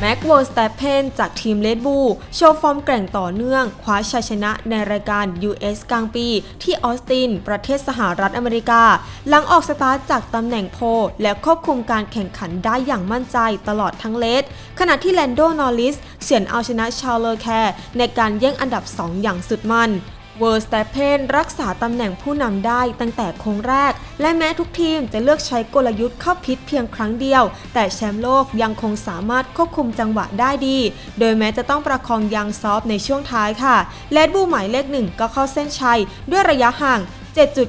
แม็กเวอร์ส t ตเพนจากทีมเลดบูโชว์ฟอร์มแกร่งต่อเนื่อง คว้าชัยชนะในรายการ US กลางปี ที่ออสติน ประเทศสหรัฐอเมริกา หลังออกสตาร์ทจากตำแหน่งโพ และควบคุมการแข่งขันได้อย่างมั่นใจตลอดทั้งเลสขณะที่แลนโดนอริสเฉือนเอาชนะชาร์ลเลอร์แคร์ในการแย่งอันดับ 2 อย่างสุดมัน เวอร์ส t ตเพนรักษาตำแหน่งผู้นำได้ตั้งแต่โค้งแรก และแม้ทุกทีมจะเลือกใช้กลยุทธ์เข้าพิษเพียงครั้งเดียว แต่แชมป์โลกยังคงสามารถควบคุมจังหวะได้ดี โดยแม้จะต้องประคองยางซอฟในช่วงท้ายค่ะเลดบูหมายเลขหนึ่งก็เข้าเส้นชัย ด้วยระยะห่าง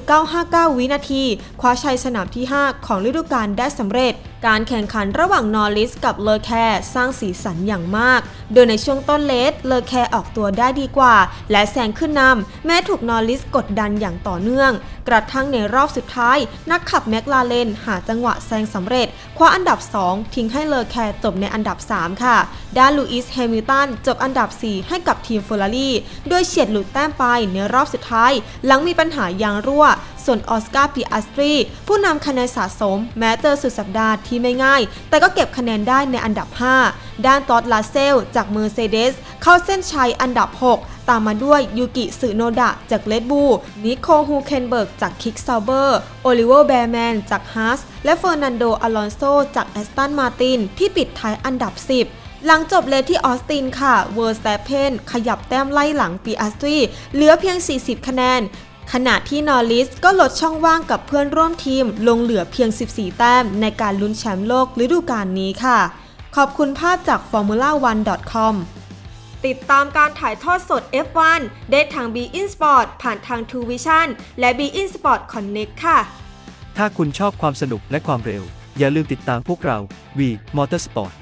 7.959 วินาที คว้าชัยสนามที่ 5 ของฤดูกาลได้สำเร็จ การแข่งขันระหว่างนอริสกับเลอแคร์สร้างสีสันอย่างมาก โดยในช่วงต้นเลสเลอแคร์ออกตัวได้ดีกว่า และแซงขึ้นนำแม้ถูกนอริสกดดันอย่างต่อเนื่อง กระทั่งในรอบสุดท้าย นักขับแมคลาเรนหาจังหวะแซงสำเร็จ คว้าอันดับ 2 ทิ้งให้เลอแคร์จบในอันดับ 3 ค่ะ ด้านลูอิสแฮมิลตันจบอันดับ 4 ให้กับทีมเฟอร์รารี่โดยเฉียดหลุดแต้มไปในรอบสุดท้าย หลังมีปัญหายางรั่ว ส่วนออสการ์ปิอัสตรี ผู้นำคะแนนสะสม แม้เจอสุดสัปดาห์ที่ไม่ง่าย แต่ก็เก็บคะแนนได้ในอันดับ 5 ด้านตอดลาเซล จากเมอร์เซเดส เข้าเส้นชัยอันดับ 6 ตามมาด้วยยูกิสึโนดะจากเลดบูนิโคฮูเคนเบิร์กจากคิกซาวเบอร์โอลิเวอร์แบร์แมนจากฮาร์สและเฟอร์นันโดอลอนโซจากแอสตันมาตินที่ปิดท้ายอันดับ 10หลังจบเลสที่ออสตินค่ะ เวอร์ส t ตเพนขยับแต้มไล่หลังปีอัสตรีเหลือเพียง 40 คะแนน ขณะที่นอริสก็ลดช่องว่างกับเพื่อนร่วมทีมลงเหลือเพียง 14 แต้มในการลุ้นแชมป์โลกฤดูกาลนี้ค่ะ ขอบคุณภาพจาก formula1.com ติดตามการถ่ายทอดสด F1 ได้ทาง b i n Sport ผ่านทาง t u Vision และ b i n Sport Connect ค่ะ ถ้าคุณชอบความสนุกและความเร็ว อย่าลืมติดตามพวกเรา V Motorsport